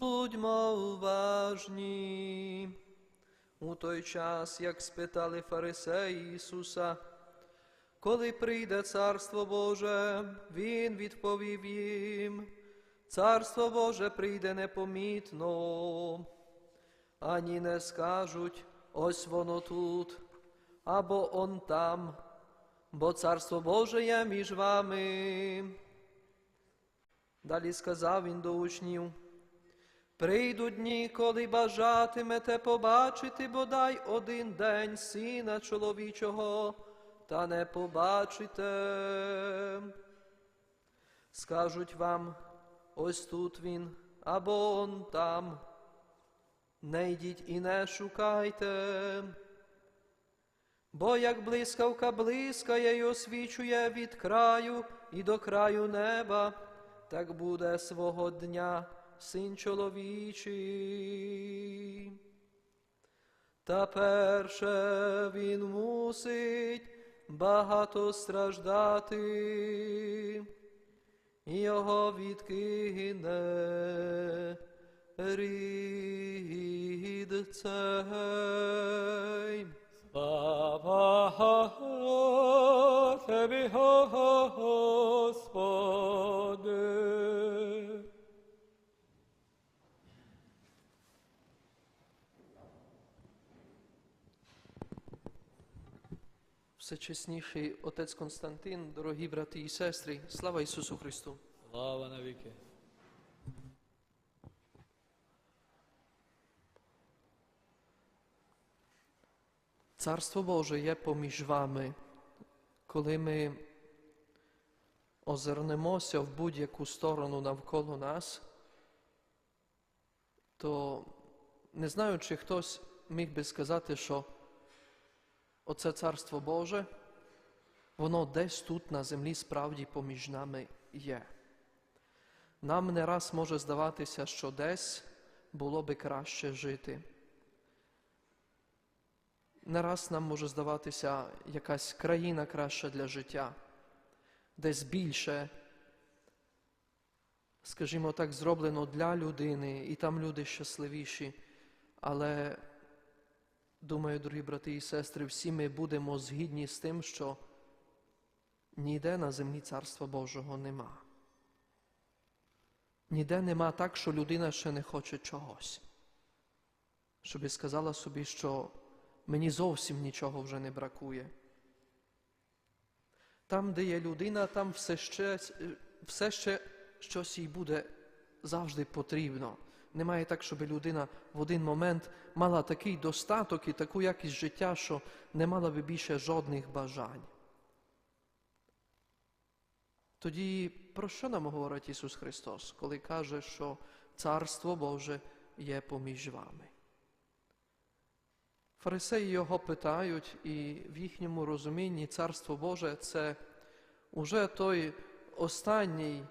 Будьмо уважні. У той час, як спитали фарисеї Ісуса, коли прийде Царство Боже, Він відповів їм, Царство Боже прийде непомітно, ані не скажуть, ось воно тут, або он там, бо Царство Боже є між вами. Далі сказав він до учнів, Прийдуть дні, коли бажатимете побачити бодай один день сина чоловічого, та не побачите. Скажуть вам, ось тут він, або он там. Не йдіть і не шукайте. Бо як блискавка блискає й освічує від краю і до краю неба, так буде свого дня син чоловічий. Та перше він мусить багато страждати, його відкине рід цей. Слава Тобі, Господи. Всечесніший отець Константин, дорогі брати і сестри, слава Ісусу Христу! Слава навіки. Царство Боже є поміж вами, коли ми озирнемося в будь-яку сторону навколо нас, то не знаю, чи хтось міг би сказати, що оце Царство Боже, воно десь тут на землі справді поміж нами є. Нам не раз може здаватися, що десь було би краще жити. Не раз нам може здаватися якась країна краща для життя, десь більше, скажімо так, зроблено для людини, і там люди щасливіші. Але, думаю, дорогі брати і сестри, всі ми будемо згідні з тим, що ніде на землі Царства Божого нема. Ніде нема так, що людина ще не хоче чогось. Щоби сказала собі, що мені зовсім нічого вже не бракує. Там, де є людина, там все ще, все ще щось їй буде завжди потрібно. Немає так, щоб людина в один момент мала такий достаток і таку якість життя, що не мала би більше жодних бажань. Тоді про що нам говорить Ісус Христос, коли каже, що Царство Боже є поміж вами? Фарисеї його питають, і в їхньому розумінні Царство Боже це уже той останній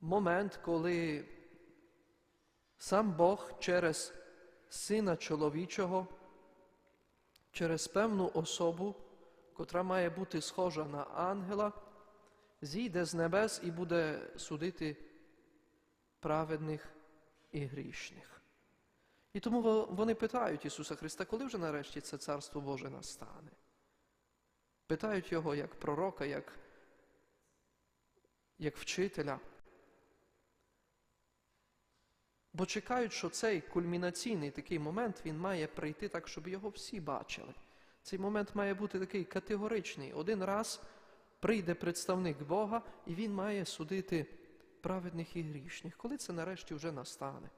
момент, коли сам Бог через Сина чоловічого, через певну особу, котра має бути схожа на ангела, зійде з небес і буде судити праведних і грішних. І тому вони питають Ісуса Христа, коли вже нарешті це Царство Боже настане. Питають Його як пророка, як, як вчителя. Бо чекають, що цей кульмінаційний такий момент він має прийти так, щоб його всі бачили. Цей момент має бути такий категоричний. Один раз прийде представник Бога, і він має судити праведних і грішних. Коли це нарешті вже настане?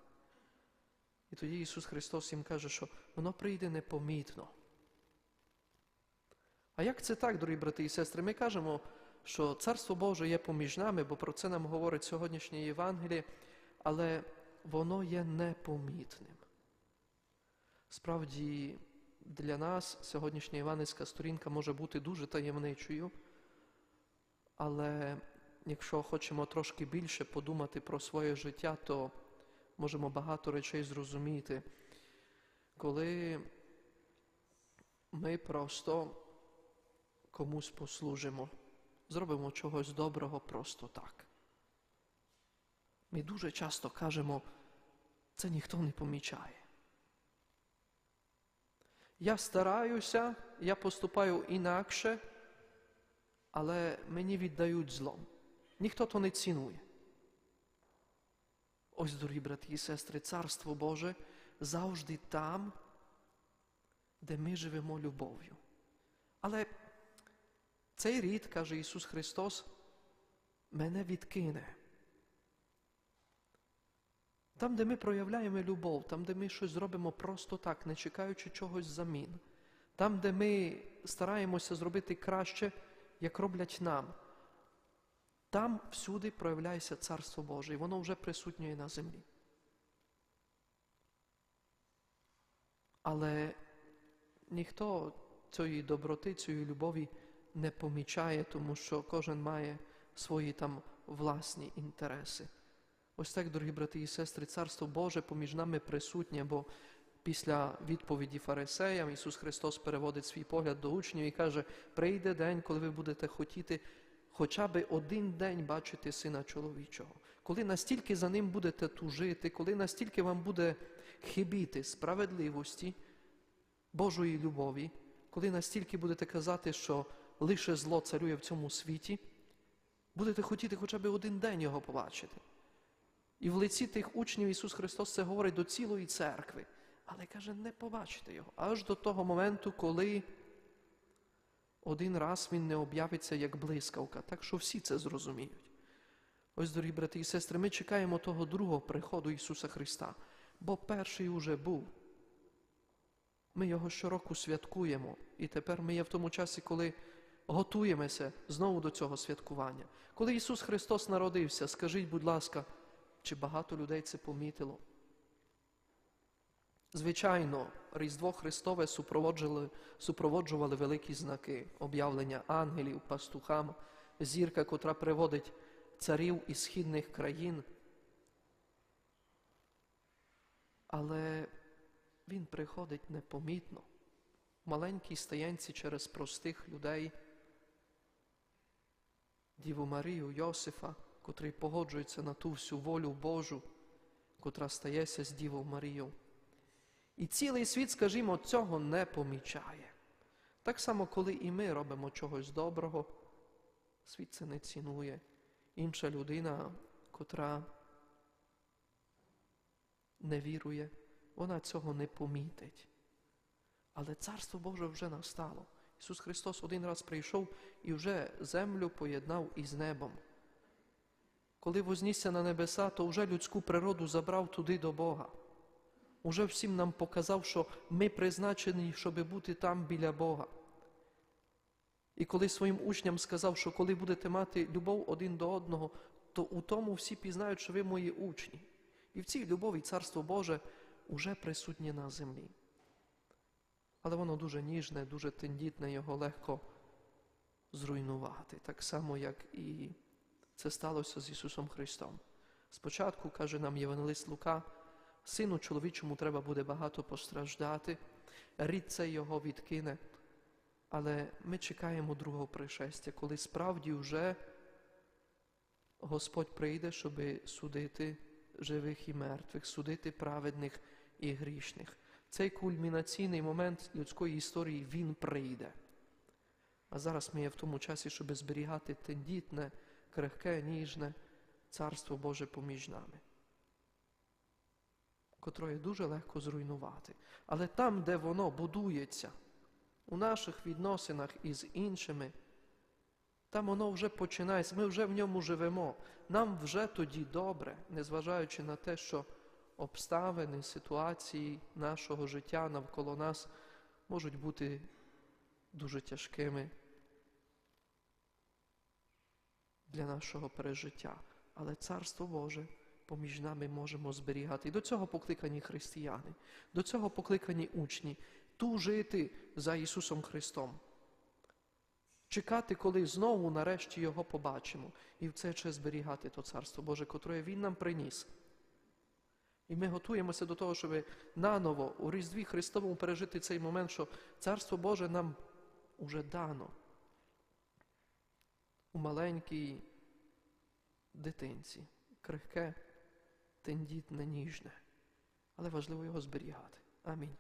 І тоді Ісус Христос їм каже, що воно прийде непомітно. А як це так, дорогі брати і сестри? Ми кажемо, що Царство Боже є поміж нами, бо про це нам говорить сьогоднішнє Євангеліє, але воно є непомітним. Справді, для нас сьогоднішня євангельська сторінка може бути дуже таємничою, але якщо хочемо трошки більше подумати про своє життя, то можемо багато речей зрозуміти, коли ми просто комусь послужимо, зробимо чогось доброго просто так. Ми дуже часто кажемо, це ніхто не помічає. Я стараюся, я поступаю інакше, але мені віддають злом. Ніхто то не цінує. Ось, дорогі брати і сестри, Царство Боже завжди там, де ми живемо любов'ю. Але цей рід, каже Ісус Христос, мене відкине. Там, де ми проявляємо любов, там, де ми щось зробимо просто так, не чекаючи чогось замін, там, де ми стараємося зробити краще, як роблять нам, там всюди проявляється Царство Боже, і воно вже присутнє на землі. Але ніхто цієї доброти, цієї любові не помічає, тому що кожен має свої там власні інтереси. Ось так, дорогі брати і сестри, Царство Боже поміж нами присутнє, бо після відповіді фарисеям Ісус Христос переводить свій погляд до учнів і каже: прийде день, коли ви будете хотіти хоча би один день бачити Сина чоловічого. Коли настільки за ним будете тужити, коли настільки вам буде хибіти справедливості, Божої любові, коли настільки будете казати, що лише зло царює в цьому світі, будете хотіти хоча б один день його побачити. І в лиці тих учнів Ісус Христос це говорить до цілої церкви. Але каже, не побачите його. Аж до того моменту, коли один раз він не об'явиться як блискавка, так що всі це зрозуміють. Ось, дорогі брати і сестри, ми чекаємо того другого приходу Ісуса Христа, бо перший уже був. Ми його щороку святкуємо, і тепер ми є в тому часі, коли готуємося знову до цього святкування. Коли Ісус Христос народився, скажіть, будь ласка, чи багато людей це помітило? Звичайно, Різдво Христове супроводжували, великі знаки, об'явлення ангелів, пастухам, зірка, котра приводить царів із східних країн. Але він приходить непомітно, в маленькій стаєнці через простих людей, Діву Марію, Йосифа, котрий погоджується на ту всю волю Божу, котра стається з Дівою Марією. І цілий світ, скажімо, цього не помічає. Так само, коли і ми робимо чогось доброго, світ це не цінує. Інша людина, котра не вірує, вона цього не помітить. Але Царство Боже вже настало. Ісус Христос один раз прийшов і вже землю поєднав із небом. Коли вознісся на небеса, то вже людську природу забрав туди до Бога. Уже всім нам показав, що ми призначені, щоб бути там біля Бога. І коли своїм учням сказав, що коли будете мати любов один до одного, то у тому всі пізнають, що ви мої учні. І в цій любові Царство Боже уже присутнє на землі. Але воно дуже ніжне, дуже тендітне, його легко зруйнувати, так само, як і це сталося з Ісусом Христом. Спочатку, каже нам Євангелист Лука, сину чоловічому треба буде багато постраждати, рід цей його відкине. Але ми чекаємо другого пришестя, коли справді вже Господь прийде, щоб судити живих і мертвих, судити праведних і грішних. Цей кульмінаційний момент людської історії він прийде. А зараз ми є в тому часі, щоб зберігати тендітне, крихке, ніжне Царство Боже поміж нами, котре дуже легко зруйнувати. Але там, де воно будується, у наших відносинах із іншими, там воно вже починається, ми вже в ньому живемо. Нам вже тоді добре, незважаючи на те, що обставини, ситуації нашого життя навколо нас можуть бути дуже тяжкими для нашого пережиття. Але Царство Боже поміж нами можемо зберігати. І до цього покликані християни, до цього покликані учні тужити за Ісусом Христом. Чекати, коли знову нарешті Його побачимо, і в цей час зберігати то Царство Боже, котре Він нам приніс. І ми готуємося до того, щоб наново у Різдві Христовому пережити цей момент, що Царство Боже нам уже дано у маленькій дитинці, крихке, тендітне, ніжне. але важливо його зберігати. Амінь.